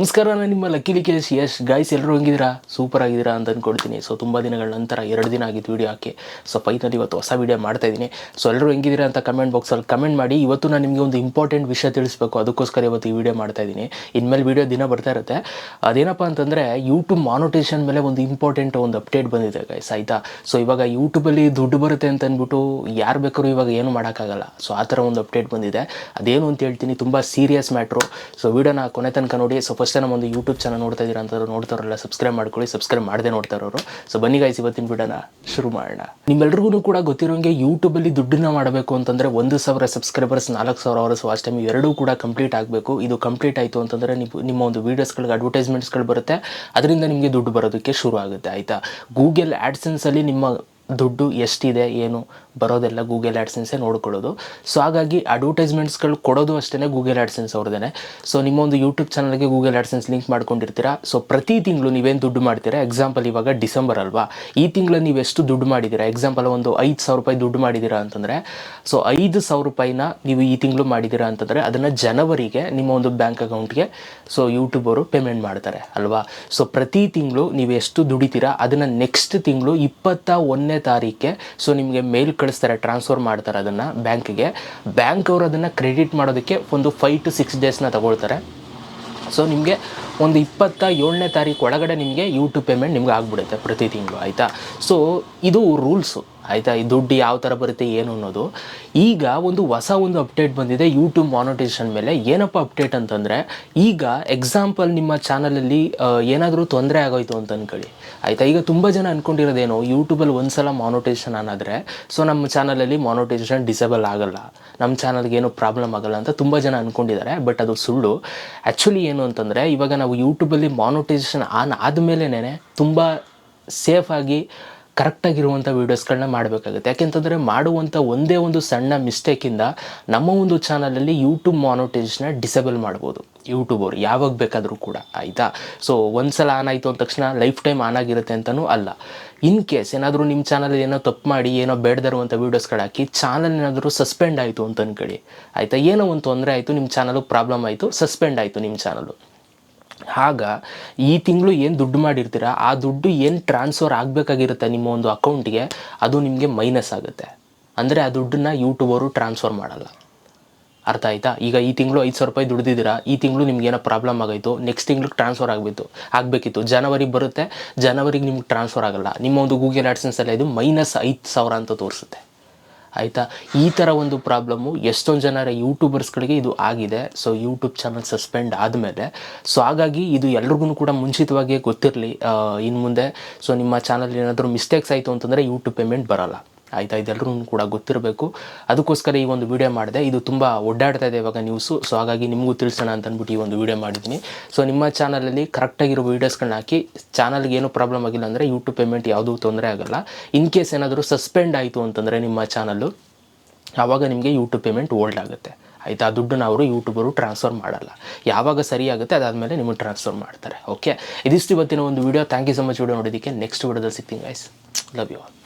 ನಮಸ್ಕಾರ, ನಾನು ನಿಮ್ಮ ಲಕ್ಕಿ ಲಿಕೇಶ್ ಯಶ್. ಗಾಯ್ಸ್ ಎಲ್ಲರೂ ಹೋಗಿದ್ದೀರಾ? ಸೂಪರ್ ಆಗಿದ್ದೀರಾ ಅಂತ ಅಂದ್ಕೊಳ್ತೀನಿ ಸೊ ತುಂಬ ದಿನಗಳ ನಂತರ ಎರಡು ದಿನ ಆಗಿತ್ತು ವೀಡಿಯೋ ಹಾಕಿ. ಸೊ ಫೈನಲ್ ಇವತ್ತು ಹೊಸ ವೀಡಿಯೋ ಮಾಡ್ತಾ ಇದ್ದೀನಿ. ಸೊ ಎಲ್ಲರೂ ಹೆಂಗಿದ್ದೀರಾ ಅಂತ ಕಮೆಂಟ್ ಬಾಕ್ಸಲ್ಲಿ ಕಮೆಂಟ್ ಮಾಡಿ. ಇವತ್ತು ನಾನು ನಿಮಗೆ ಒಂದು ಇಂಪಾರ್ಟೆಂಟ್ ವಿಷಯ ತಿಳಿಸ್ಬೇಕು. ಅದಕ್ಕೋಸ್ಕರ ಇವತ್ತು ಈ ವಿಡಿಯೋ ಮಾಡ್ತಾ ಇದ್ದೀನಿ. ಇನ್ಮೇಲೆ ವೀಡಿಯೋ ದಿನ ಬರ್ತಾ ಇರುತ್ತೆ. ಅದೇನಪ್ಪ ಅಂತಂದರೆ ಯೂಟ್ಯೂಬ್ ಮಾನಿಟೇಷನ್ ಮೇಲೆ ಒಂದು ಇಂಪಾರ್ಟೆಂಟ್ ಒಂದು ಅಪ್ಡೇಟ್ ಬಂದಿದೆ ಗೈಸ್ ಆಯಿತಾ? ಸೊ ಇವಾಗ ಯೂಟ್ಯೂಬಲ್ಲಿ ದುಡ್ಡು ಬರುತ್ತೆ ಅಂತ ಅಂದ್ಬಿಟ್ಟು ಯಾರು ಬೇಕಾದ್ರೂ ಇವಾಗ ಏನು ಮಾಡೋಕ್ಕಾಗಲ್ಲ. ಸೊ ಆ ಥರ ಒಂದು ಅಪ್ಡೇಟ್ ಬಂದಿದೆ. ಅದೇನು ಅಂತ ಹೇಳ್ತೀನಿ, ತುಂಬ ಸೀರಿಯಸ್ ಮ್ಯಾಟ್ರು ಸೊ ವೀಡಿಯೋನ ಕೊನೆ ತನಕ ನೋಡಿ. ಸೊ ನಮ್ಮ ಒಂದು ಯೂಟ್ಯೂಬ್ ಚಾನಲ್ ನೋಡ್ತಾ ಇದ್ದೀರಾ ಅಂತ ನೋಡ್ತಾರಲ್ಲ ಸಬ್ಸ್ಕ್ರೈಬ್ ಮಾಡ್ಕೊಳ್ಳಿ ಸಬ್ಸ್ಕ್ರೈಬ್ ಮಾಡದೆ ನೋಡ್ತಾ ಇರೋರು. ಸೊ ಬನ್ನಿ ಗಾಯ್ಸ್ ಇವತ್ತಿನ ಬಿಡೋಣ ಶುರು ಮಾಡೋಣ. ನಿಮ್ಮೆಲ್ರಿಗೂ ಕೂಡ ಗೊತ್ತಿರೋಂಗೆ ಯೂಟ್ಯೂಬಲ್ಲಿ ದುಡ್ಡನ್ನ ಮಾಡಬೇಕು ಅಂತಂದರೆ ಒಂದು ಸಾವಿರ ಸಬ್ಸ್ಕ್ರೈಬರ್ಸ್ ನಾಲ್ಕು ಸಾವಿರ ಅವರ್ಸ್ ವಾಚ್ ಟೈಮ್ ಎರಡೂ ಕೂಡ ಕಂಪ್ಲೀಟ್ ಆಗಬೇಕು. ಇದು ಕಂಪ್ಲೀಟ್ ಆಯಿತು ಅಂತಂದರೆ ನೀವು ನಿಮ್ಮ ಒಂದು ವೀಡಿಯೋಸ್ಗಳಿಗೆ ಅಡ್ವರ್ಟೈಸ್ಮೆಂಟ್ಸ್ಗಳು ಬರುತ್ತೆ. ಅದರಿಂದ ನಿಮಗೆ ದುಡ್ಡು ಬರೋದಕ್ಕೆ ಶುರು ಆಗುತ್ತೆ, ಆಯಿತಾ? ಗೂಗಲ್ ಆ್ಯಡ್ಸೆನ್ಸಲ್ಲಿ ನಿಮ್ಮ ದುಡ್ಡು ಎಷ್ಟಿದೆ, ಏನು? ಬರೋದೆಲ್ಲ ಗೂಗಲ್ ಆ್ಯಡ್ಸೆನ್ಸೇ ನೋಡ್ಕೊಳ್ಳೋದು. ಸೊ ಹಾಗಾಗಿ ಅಡ್ವರ್ಟೈಸ್ಮೆಂಟ್ಸ್ಗಳು ಕೊಡೋದು ಅಷ್ಟೇ ಗೂಗಲ್ ಆ್ಯಡ್ಸೆನ್ಸ್ ಅವ್ರದ್ದೇ ಸೊ ನಿಮ್ಮೊಂದು ಯೂಟ್ಯೂಬ್ ಚಾನಲ್ಗೆ ಗೂಗಲ್ ಆ್ಯಡ್ಸೆನ್ಸ್ ಲಿಂಕ್ ಮಾಡ್ಕೊಂಡಿರ್ತೀರಾ? ಸೊ ಪ್ರತಿ ತಿಂಗಳು ನೀವೇನು ದುಡ್ಡು ಮಾಡ್ತೀರಾ? ಎಕ್ಸಾಂಪಲ್ ಇವಾಗ ಡಿಸೆಂಬರ್ ಅಲ್ವಾ? ಈ ತಿಂಗಳು ನೀವು ಎಷ್ಟು ದುಡ್ಡು ಮಾಡಿದ್ದೀರಾ ಎಕ್ಸಾಂಪಲ್ ಒಂದು ಐದು ಸಾವಿರ ರೂಪಾಯಿ ದುಡ್ಡು ಮಾಡಿದ್ದೀರಾ ಅಂತಂದರೆ ಸೊ ಐದು ಸಾವಿರ ರೂಪಾಯಿನ ನೀವು ಈ ತಿಂಗಳು ಮಾಡಿದ್ದೀರಾ ಅಂತಂದರೆ, ಅದನ್ನು ಜನವರಿಗೆ ನಿಮ್ಮ ಒಂದು ಬ್ಯಾಂಕ್ ಅಕೌಂಟ್ಗೆ ಸೊ ಯೂಟ್ಯೂಬ್ ಅವರು ಪೇಮೆಂಟ್ ಮಾಡ್ತಾರೆ ಅಲ್ವಾ? ಸೊ ಪ್ರತಿ ತಿಂಗಳು ನೀವು ಎಷ್ಟು ದುಡಿತೀರಾ? ಅದನ್ನು ನೆಕ್ಸ್ಟ್ ತಿಂಗಳು ಇಪ್ಪತ್ತ ಒಂದನೇ ತಾರೀಕೆ ಸೊ ನಿಮಗೆ ಮೇಲ್ ಕಳಿಸ್ತಾರೆ ಟ್ರಾನ್ಸ್ಫರ್ ಮಾಡ್ತಾರೆ ಅದನ್ನು ಬ್ಯಾಂಕಿಗೆ. ಬ್ಯಾಂಕ್ ಅವರು ಅದನ್ನು ಕ್ರೆಡಿಟ್ ಮಾಡೋದಕ್ಕೆ ಒಂದು ಫೈವ್ ಟು ಸಿಕ್ಸ್ ಡೇಸ್ನ ತಗೊಳ್ತಾರೆ. ಸೊ ನಿಮಗೆ ಒಂದು ಇಪ್ಪತ್ತ ಏಳನೇ ತಾರೀಕು ಒಳಗಡೆ ನಿಮಗೆ ಯೂಟ್ಯೂಬ್ ಪೇಮೆಂಟ್ ನಿಮ್ಗೆ ಆಗ್ಬಿಡುತ್ತೆ ಪ್ರತಿ ತಿಂಗಳು, ಆಯಿತಾ? ಸೊ ಇದು ರೂಲ್ಸು ಆಯಿತಾ? ಈ ದುಡ್ಡು ಯಾವ ಥರ ಬರುತ್ತೆ, ಏನು ಅನ್ನೋದು. ಈಗ ಒಂದು ಹೊಸ ಒಂದು ಅಪ್ಡೇಟ್ ಬಂದಿದೆ ಯೂಟ್ಯೂಬ್ ಮಾನಿಟೈಸೇಷನ್ ಮೇಲೆ. ಏನಪ್ಪ ಅಪ್ಡೇಟ್ ಅಂತಂದರೆ, ಈಗ ಎಕ್ಸಾಂಪಲ್ ನಿಮ್ಮ ಚಾನಲಲ್ಲಿ ಏನಾದರೂ ತೊಂದರೆ ಆಗೋಯ್ತು ಅಂತ ಅನ್ಕೊಳ್ಳಿ ಆಯಿತಾ? ಈಗ ತುಂಬ ಜನ ಅಂದ್ಕೊಂಡಿರೋದೇನು ಯೂಟ್ಯೂಬಲ್ಲಿ ಒಂದು ಸಲ ಮಾನಿಟೇಷನ್ ಅನ್ನೋದ್ರೆ ಸೊ ನಮ್ಮ ಚಾನಲಲ್ಲಿ ಮಾನಿಟೈಸೇಷನ್ ಡಿಸೇಬಲ್ ಆಗಲ್ಲ. ನಮ್ಮ ಚಾನಲ್ಗೆ ಏನು ಪ್ರಾಬ್ಲಮ್ ಆಗಲ್ಲ ಅಂತ ತುಂಬ ಜನ ಅಂದ್ಕೊಂಡಿದ್ದಾರೆ ಬಟ್ ಅದು ಸುಳ್ಳು. ಆ್ಯಕ್ಚುಲಿ ಏನು ಅಂತಂದರೆ, ಇವಾಗ ನಾವು ಯೂಟ್ಯೂಬಲ್ಲಿ ಮಾನಿಟೈಸೇಷನ್ ಆನ್ ಆದಮೇಲೆ ತುಂಬ ಸೇಫಾಗಿ ಕರೆಕ್ಟಾಗಿರುವಂಥ ವೀಡಿಯೋಸ್ಗಳನ್ನ ಮಾಡಬೇಕಾಗುತ್ತೆ. ಯಾಕೆಂತಂದರೆ ಮಾಡುವಂಥ ಒಂದೇ ಒಂದು ಸಣ್ಣ ಮಿಸ್ಟೇಕಿಂದ ನಮ್ಮ ಒಂದು ಚಾನಲಲ್ಲಿ ಯೂಟ್ಯೂಬ್ ಮಾನಿಟೈಸೇಷನ್ನ ಡಿಸೇಬಲ್ ಮಾಡ್ಬೋದು. ಅವರು ಯಾವಾಗ ಬೇಕಾದರೂ ಕೂಡ, ಆಯಿತಾ? ಸೊ ಒಂದು ಸಲ ಆನ್ ಆಯಿತು ಅಂದ ತಕ್ಷಣ ಲೈಫ್ ಟೈಮ್ ಆನ್ ಆಗಿರುತ್ತೆ ಅಂತಲೂ ಅಲ್ಲ. ಇನ್ ಕೇಸ್ ಏನಾದರೂ ನಿಮ್ಮ ಚಾನಲ್ ಏನೋ ತಪ್ಪು ಮಾಡಿ, ಏನೋ ಬೇಡದಿರುವಂಥ ವೀಡಿಯೋಸ್ಗಳು ಹಾಕಿ ಚಾನಲ್ ಏನಾದರೂ ಸಸ್ಪೆಂಡ್ ಆಯಿತು ಅಂತ ಅಂದ್ಕೊಳ್ಳಿ ಆಯಿತಾ? ಏನೋ ಒಂದು ತೊಂದರೆ ಆಯಿತು ನಿಮ್ಮ ಚಾನಲು ಪ್ರಾಬ್ಲಮ್ ಆಯಿತು ಸಸ್ಪೆಂಡ್ ಆಯಿತು ನಿಮ್ಮ ಚಾನಲು ಆಗ ಈ ತಿಂಗಳು ಏನು ದುಡ್ಡು ಮಾಡಿರ್ತೀರ, ಆ ದುಡ್ಡು ಏನು ಟ್ರಾನ್ಸ್ಫರ್ ಆಗಬೇಕಾಗಿರುತ್ತೆ ನಿಮ್ಮ ಒಂದು ಅಕೌಂಟ್ಗೆ ಅದು ನಿಮಗೆ ಮೈನಸ್ ಆಗುತ್ತೆ. ಅಂದರೆ ಆ ದುಡ್ಡನ್ನ ಯೂಟ್ಯೂಬರು ಟ್ರಾನ್ಸ್ಫರ್ ಮಾಡಲ್ಲ. ಅರ್ಥ ಆಯ್ತಾ? ಈಗ ಈ ತಿಂಗಳು ಐದು ಸಾವಿರ ರೂಪಾಯಿ ದುಡ್ದಿದ್ದೀರಾ, ಈ ತಿಂಗಳು ನಿಮ್ಗೆ ಏನೋ ಪ್ರಾಬ್ಲಮ್ ಆಗೋಯ್ತು ನೆಕ್ಸ್ಟ್ ತಿಂಗ್ಳಿಗೆ ಟ್ರಾನ್ಸ್ಫರ್ ಆಗಬೇಕು ಆಗಬೇಕಿತ್ತು. ಜನವರಿಗೆ ಬರುತ್ತೆ ಜನವರಿಗೆ ನಿಮ್ಗೆ ಟ್ರಾನ್ಸ್ಫರ್ ಆಗಲ್ಲ. ನಿಮ್ಮ ಒಂದು ಗೂಗಲ್ ಆಡ್ಸನ್ಸಲ್ಲ ಇದು ಮೈನಸ್ ಐದು ಸಾವಿರ ಅಂತ ತೋರಿಸುತ್ತೆ. ಆಯಿತಾ? ಈ ಥರ ಒಂದು ಪ್ರಾಬ್ಲಮ್ಮು ಎಷ್ಟೊಂದು ಜನರ ಯೂಟ್ಯೂಬರ್ಸ್ಗಳಿಗೆ ಇದು ಆಗಿದೆ. ಸೊ ಯೂಟ್ಯೂಬ್ ಚಾನಲ್ ಸಸ್ಪೆಂಡ್ ಆದಮೇಲೆ. ಸೊ ಹಾಗಾಗಿ ಇದು ಎಲ್ರಿಗೂ ಕೂಡ ಮುಂಚಿತವಾಗಿಯೇ ಗೊತ್ತಿರಲಿ ಇನ್ನು ಮುಂದೆ. ಸೊ ನಿಮ್ಮ ಚಾನಲ್ ಏನಾದರೂ ಮಿಸ್ಟೇಕ್ಸ್ ಆಯಿತು ಅಂತಂದರೆ ಯೂಟ್ಯೂಬ್ ಪೇಮೆಂಟ್ ಬರೋಲ್ಲ. ಆಯಿತಾ ಇದೆಲ್ಲರೂ ಕೂಡ ಗೊತ್ತಿರಬೇಕು. ಅದಕ್ಕೋಸ್ಕರ ಈ ಒಂದು ವಿಡಿಯೋ ಮಾಡಿದೆ. ಇದು ತುಂಬ ಒಡ್ಡಾಡ್ತಾ ಇದೆ ಇವಾಗ ನ್ಯೂಸು ಸೊ ಹಾಗಾಗಿ ನಿಮಗೂ ತಿಳಿಸೋಣ ಅಂತ ಅಂದ್ಬಿಟ್ಟು ಈ ಒಂದು ವಿಡಿಯೋ ಮಾಡಿದ್ದೀನಿ. ಸೊ ನಿಮ್ಮ ಚಾನಲಲ್ಲಿ ಕರೆಕ್ಟಾಗಿರೋ ವೀಡಿಯೋಸ್ಗಳನ್ನ ಹಾಕಿ ಚಾನಲ್ಗೆ ಏನೂ ಪ್ರಾಬ್ಲಮ್ ಆಗಿಲ್ಲ ಅಂದರೆ ಯೂಟ್ಯೂಬ್ ಪೇಮೆಂಟ್ ಯಾವುದೂ ತೊಂದರೆ ಆಗಲ್ಲ. ಇನ್ ಕೇಸ್ ಏನಾದರೂ ಸಸ್ಪೆಂಡ್ ಆಯಿತು ಅಂತಂದರೆ ನಿಮ್ಮ ಚಾನಲ್ಲು ಆವಾಗ ನಿಮಗೆ ಯೂಟ್ಯೂಬ್ ಪೇಮೆಂಟ್ ಓಲ್ಡ್ ಆಗುತ್ತೆ. ಆಯಿತಾ? ಆ ದುಡ್ಡನ್ನು ಅವರು ಯೂಟ್ಯೂಬರು ಟ್ರಾನ್ಸ್ಫರ್ ಮಾಡಲ್ಲ. ಯಾವಾಗ ಸರಿಯಾಗುತ್ತೆ ಅದಾದಮೇಲೆ ನಿಮಗೆ ಟ್ರಾನ್ಸ್ಫರ್ ಮಾಡ್ತಾರೆ. ಓಕೆ ಇದಿಷ್ಟು ಇವತ್ತಿನ ಒಂದು video thank you so much video ನೋಡೋದಕ್ಕೆ ನೆಕ್ಸ್ಟ್ ವಿಡಿಯೋದಲ್ಲಿ ಸಿಗ್ತೀನಿ ಗೈಸ್ ಲವ್ ಯು ಆಲ್